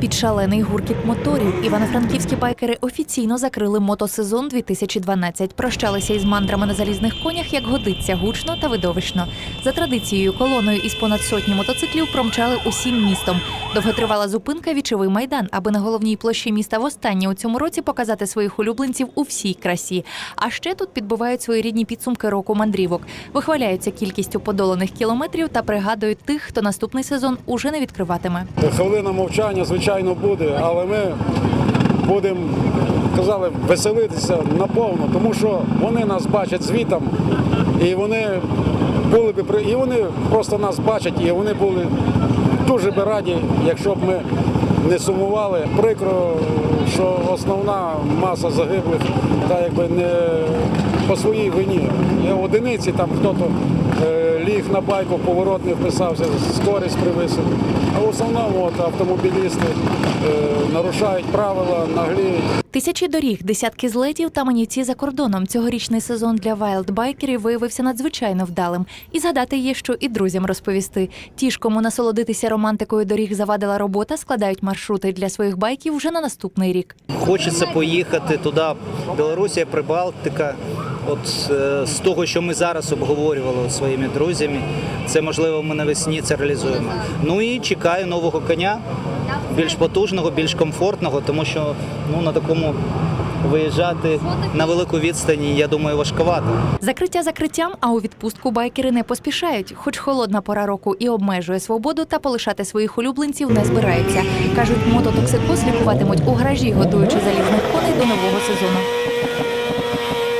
Під шалений гуркіт моторів івано-франківські байкери офіційно закрили мотосезон 2012. Прощалися із мандрами на залізних конях, як годиться, гучно та видовищно. За традицією, колоною із понад сотні мотоциклів промчали усім містом. Довготривала зупинка вічовий майдан, аби на головній площі міста востаннє у цьому році показати своїх улюбленців у всій красі. А ще тут підбивають свої рідні підсумки року мандрівок, вихваляються кількістю подоланих кілометрів та пригадують тих, хто наступний сезон уже не відкриватиме. Хвилина мовчання, звичайно, буде, але ми будемо, казали, веселитися наповно, тому що вони нас бачать звітом, і вони були б і вони просто нас бачать, і вони були дуже би раді, якщо б ми не сумували. Прикро, що основна маса загиблих та якби не по своїй вині. Одиниці, там хто-то е, ліг на байку, поворот не вписався, скорість привисив. А в основному от, автомобілісти е, нарушають правила, нагліють. Тисячі доріг, десятки злетів та манівці за кордоном. Цьогорічний сезон для вайлдбайкерів виявився надзвичайно вдалим. І згадати є, що і друзям розповісти. Ті ж, кому насолодитися романтикою доріг завадила робота, складають маршрути для своїх байків вже на наступний рік. Хочеться поїхати туди, Білорусія, Прибалтика. От е, з того, що ми зараз обговорювали своїми друзями, це можливо ми навесні це реалізуємо. Ну і чекаю нового коня, більш потужного, більш комфортного, тому що ну на такому виїжджати на велику відстані, я думаю, важковато. Закриття закриттям, а у відпустку байкери не поспішають, хоч холодна пора року і обмежує свободу, та полишати своїх улюбленців не збираються. кажуть, мототоксикоз лікуватимуть у гаражі, готуючи залізних коней до нового сезону.